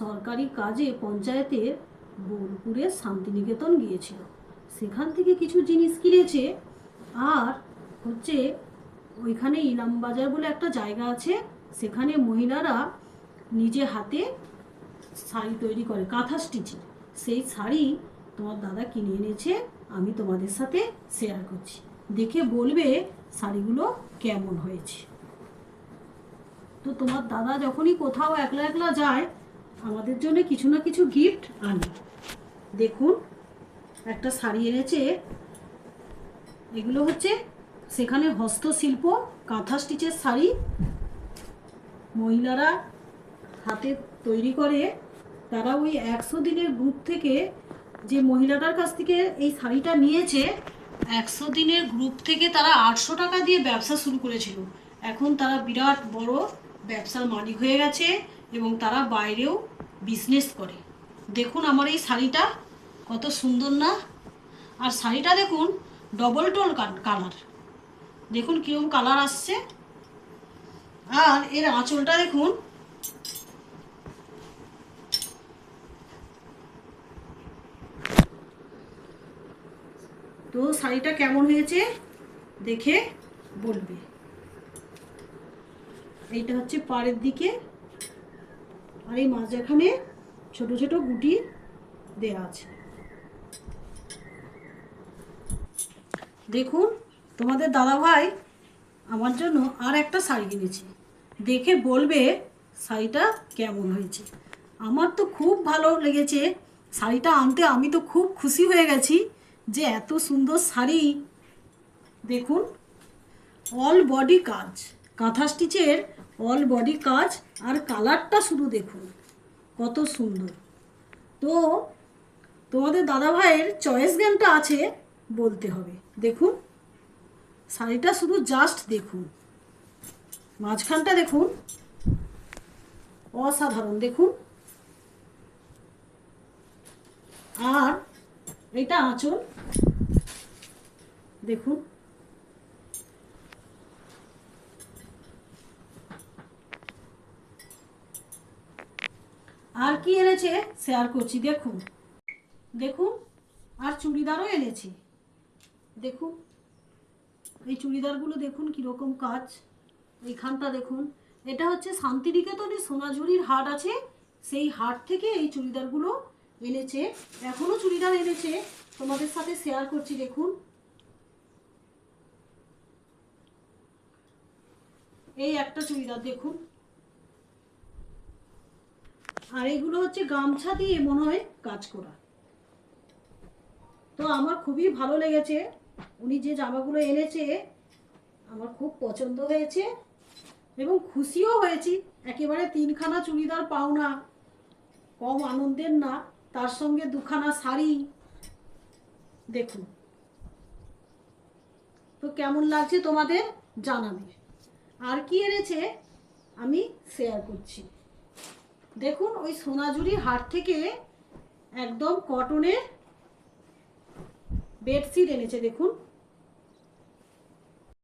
সরকারি কাজে পঞ্চায়েতের বোলপুরের শান্তিনিকেতন গিয়েছিল। সেখান থেকে কিছু জিনিস কিনেছে আর হচ্ছে ওইখানে ইলামবাজার বলে একটা জায়গা আছে, সেখানে মহিলারা নিজে হাতে শাড়ি তৈরি করে, কাঁথা স্টিচের। সেই শাড়ি তোমার দাদা কিনে এনেছে, আমি তোমাদের সাথে শেয়ার করছি। দেখে বলবে শাড়িগুলো কেমন হয়েছে। তো তোমার দাদা যখনই কোথাও একলা একলা যায় আমাদের জন্য কিছু না কিছু গিফট আনে। দেখুন, একটা শাড়ি এনেছে। এগুলো হচ্ছে সেখানে হস্তশিল্প, কাঁথা স্টিচের শাড়ি। মহিলারা হাতে তৈরি করে। তারা ওই একশো দিনের গ্রুপ থেকে যে মহিলাটার কাছ থেকে এই শাড়িটা নিয়েছে, একশো দিনের গ্রুপ থেকে তারা আটশো টাকা দিয়ে ব্যবসা শুরু করেছিল। এখন তারা বিরাট বড় ব্যবসার মালিক হয়ে গেছে এবং তারা বাইরেও বিজনেস করে। দেখুন আমার এই শাড়িটা কত সুন্দর না? আর শাড়িটা দেখুন ডবল টোল কালার দেখুন কীরকম কালার আসছে। আর এর আঁচলটা দেখুন। তো শাড়িটা কেমন হয়েছে দেখে বলবে। এইটা হচ্ছে পাড়ের দিকে। আর এই মাঝখানে ছোট ছোট গুটি দেয়া আছে। দেখুন, তোমাদের দাদা ভাই আমার জন্য আর একটা শাড়ি কিনেছে। দেখে বলবে শাড়িটা কেমন হয়েছে। আমার তো খুব ভালো লেগেছে। শাড়িটা আনতে আমি তো খুব খুশি হয়ে গেছি যে এত সুন্দর শাড়ি। দেখুন অল বডি কাজ। কাঁথা স্টিচের অল বডি কাজ আর কালারটা শুধু দেখুন। কত সুন্দর। তো তোমাদের দাদা ভাইয়ের চয়েস জ্ঞানটা আছে বলতে হবে। দেখুন, শাড়িটা শুধু জাস্ট দেখুন। মাঝখানটা দেখুন, অসাধারণ দেখুন। আর এটা আঁচল, দেখুন। আর কি এনেছে? শেয়ার করছি, দেখুন। দেখুন, আর চুড়িদারও এনেছে। দেখুন, এই চুড়িদারগুলো দেখুন কীরকম কাজ। এইখানটা দেখুন। এটা হচ্ছে শান্তিনিকেতনে সোনাঝুরির হাট আছে। সেই হাট থেকে এই চুড়িদারগুলো এনেছে। এখনও চুড়িদার এনেছে। তোমাদের সাথে শেয়ার করছি, দেখুন। এই একটা চুড়িদার, দেখুন। আর এগুলো হচ্ছে গামছা দিয়ে মনে হয় কাজ করা। তো আমার খুবই ভালো লেগেছে। উনি যে জামাগুলো এনেছে, আমার খুব পছন্দ হয়েছে এবং খুশিও হয়েছি। একেবারে তিনখানা চুড়িদার পাওনা কম আনন্দের না। তার সঙ্গে দুখানা শাড়ি। দেখুন। তো কেমন লাগছে তোমাদের জানাবে। আর কি এনেছে আমি শেয়ার করছি। দেখুন ওই সোনাঝুরি হাট থেকে একদম কটনের বেডশিট এনেছে দেখুন।